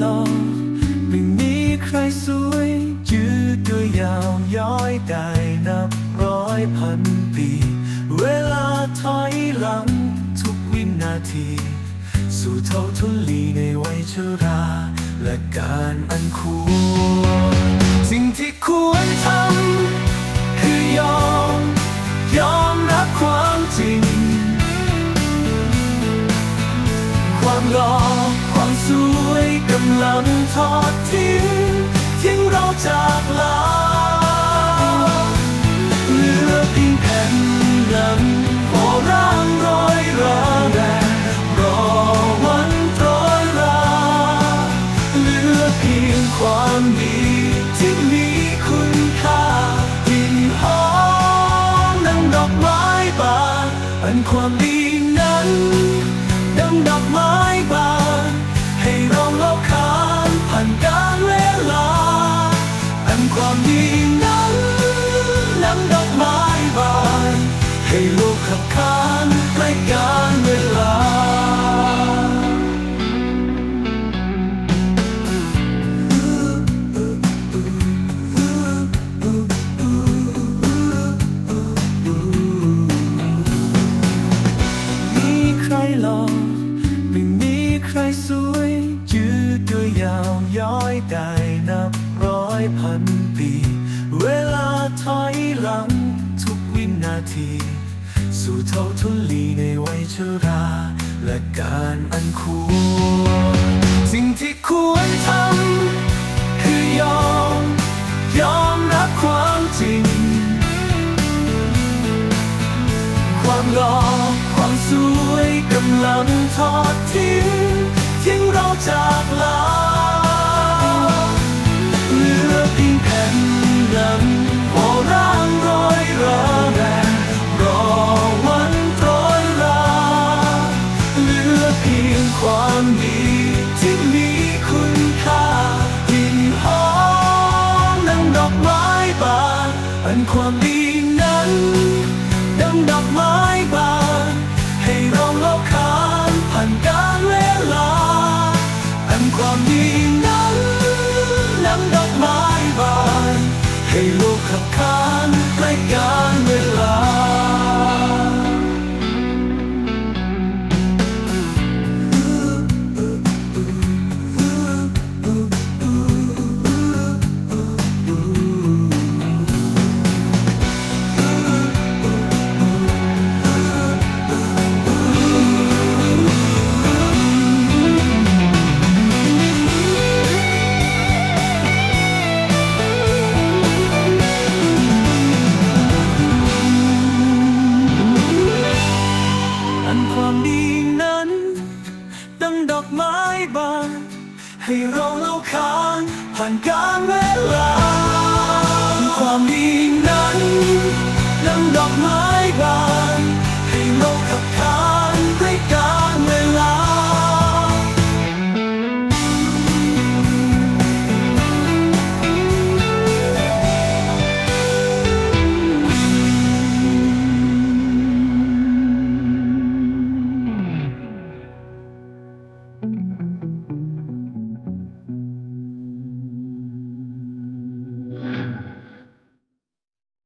หลอกไม่มีใครสวยยืดตัวยาวย้อยได้นับร้อยพันปี เวลาถอยหลังทุกวินาที สู่เท่าทุลีในวัยชรา และการอันควรสิ่งที่ควรทำคือยอม ยอมรับความจริง ความหลอก ความสวยกำลังทอดทิ้งทิ้งเราจากลาเหลือเพียงแผ่นหลังพอร่างรอยราแรงรอวันโปรยลาเหลือเพียงความดีที่มีคุณค่าดินหอมดังดอกไม้บานอันความ นั้นนำดอกไม้บานให้โลกขับขานใกล้การเวลา มีใครหล่อไม่มีใครสวยยืดตัวยาวย้อยได้นับร้อยพัน ลังทุกวินาที สู่เท่าทุลีในวัยชรา และการอันควรสิ่งที่ควรทำคือยอม ยอมรับความจริง ความหล่อความสวยกำลังทอดทิ้งทิ้งเราจากลา พียงความดีที่มีคุณค่าที่หอมดังดอกไม้บานอันความดีนั้นดังดอกไม้บาน ให้เราเล่าขานผ่านกาลเวลา อันความดีนั้นดังดอกไม้บาน ให้โลกขับขานใกล้กัน ดอกไม้บานให้เราเล่าขานผ่านกาลเวลา ความดีนั้น